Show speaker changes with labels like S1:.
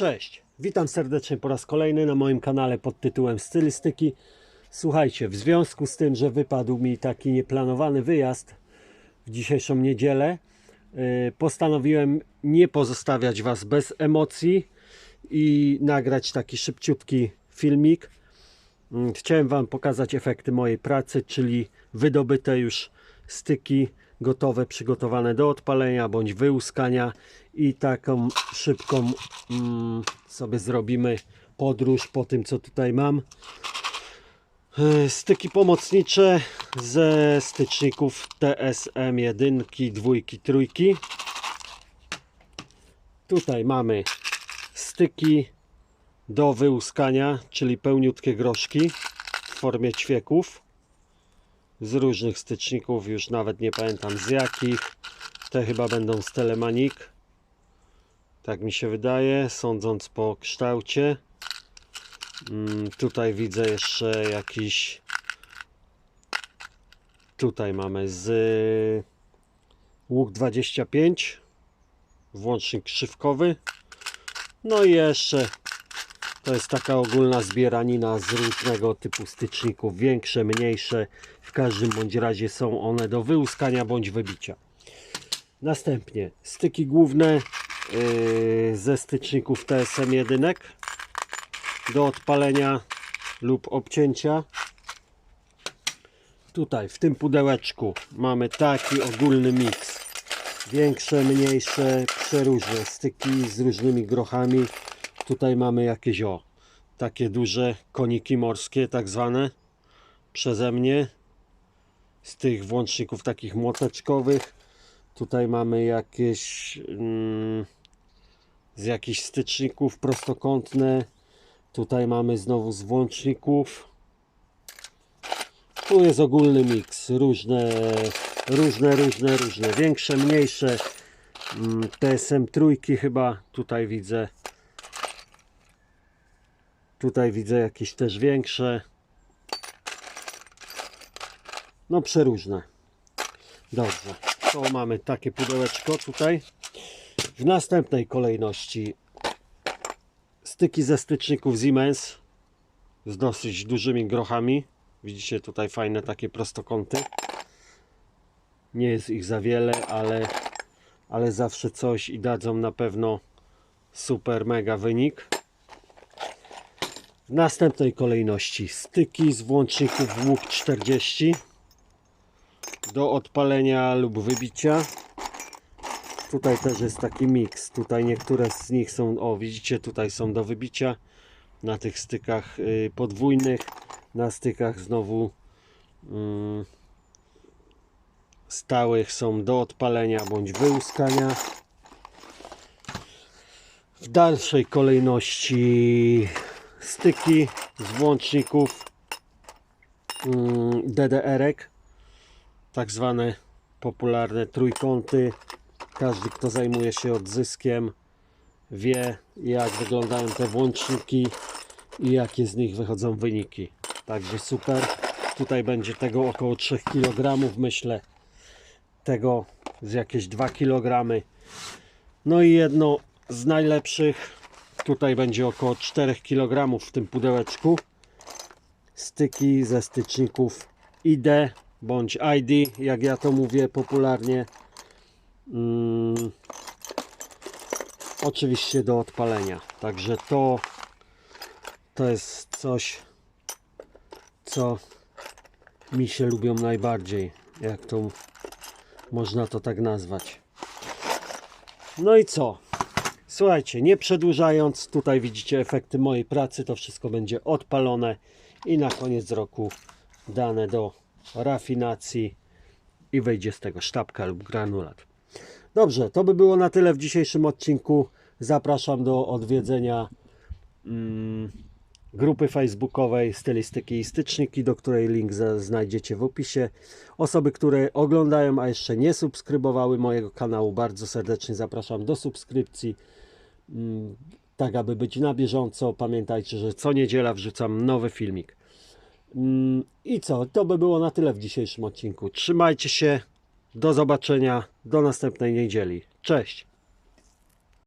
S1: Cześć, witam serdecznie po raz kolejny na moim kanale pod tytułem Stylistyki. Słuchajcie, w związku z tym, że wypadł mi taki nieplanowany wyjazd w dzisiejszą niedzielę, yy, postanowiłem nie pozostawiać Was bez emocji i nagrać taki szybciutki filmik. Mm, Chciałem Wam pokazać efekty mojej pracy, czyli wydobyte już styki gotowe, przygotowane do odpalenia bądź wyłuskania i taką szybką mm, sobie zrobimy podróż po tym, co tutaj mam. E, Styki pomocnicze ze styczników TSM 1, 2, 3. Tutaj mamy styki do wyłuskania, czyli pełniutkie groszki w formie ćwieków z różnych styczników, już nawet nie pamiętam z jakich. Te chyba będą z Telemanik. Tak mi się wydaje, sądząc po kształcie. Mm, tutaj widzę jeszcze jakiś. Tutaj mamy z łuk 25, włącznik krzywkowy. No i jeszcze to jest taka ogólna zbieranina z różnego typu styczników, większe, mniejsze. W każdym bądź razie są one do wyłuskania bądź wybicia. Następnie styki główne yy, ze styczników TSM 1 do odpalenia lub obcięcia. Tutaj w tym pudełeczku mamy taki ogólny miks. Większe, mniejsze, przeróżne styki z różnymi grochami. Tutaj mamy jakieś o takie duże koniki morskie, tak zwane przeze mnie z tych włączników takich młoteczkowych. Tutaj mamy jakieś mm, z jakichś styczników prostokątne. Tutaj mamy znowu z włączników. Tu jest ogólny miks, różne, różne, różne, różne, większe, mniejsze. Mm, TSM trójki chyba tutaj widzę. Tutaj widzę jakieś też większe. No przeróżne. Dobrze. To mamy takie pudełeczko tutaj. W następnej kolejności styki ze styczników Siemens z dosyć dużymi grochami. Widzicie tutaj fajne takie prostokąty. Nie jest ich za wiele, ale, ale zawsze coś i dadzą na pewno super mega wynik. W następnej kolejności styki z włączników łuk 40 do odpalenia lub wybicia. Tutaj też jest taki miks. Tutaj niektóre z nich są, o widzicie, tutaj są do wybicia na tych stykach y, podwójnych, na stykach znowu mm, stałych są do odpalenia bądź wyłuskania. W dalszej kolejności styki z włączników mm, DDR-ek, tak zwane popularne trójkąty. Każdy, kto zajmuje się odzyskiem, wie, jak wyglądają te włączniki i jakie z nich wychodzą wyniki. Także super. Tutaj będzie tego około 3 kg, myślę. Tego z jakieś 2 kg. No i jedno z najlepszych Tutaj będzie około 4 kg w tym pudełeczku. Styki ze styczników ID bądź ID, jak ja to mówię popularnie. Mm, oczywiście do odpalenia. Także to to jest coś, co mi się lubią najbardziej, jak to można to tak nazwać. No i co? Słuchajcie, nie przedłużając, tutaj widzicie efekty mojej pracy. To wszystko będzie odpalone i na koniec roku dane do rafinacji i wejdzie z tego sztabka lub granulat. Dobrze, to by było na tyle w dzisiejszym odcinku. Zapraszam do odwiedzenia mm, grupy facebookowej Stylistyki i Styczniki, do której link znajdziecie w opisie. Osoby, które oglądają, a jeszcze nie subskrybowały mojego kanału, bardzo serdecznie zapraszam do subskrypcji. Mm, tak aby być na bieżąco. Pamiętajcie, że co niedziela wrzucam nowy filmik. Mm, I co? To by było na tyle w dzisiejszym odcinku. Trzymajcie się. Do zobaczenia. Do następnej niedzieli. Cześć.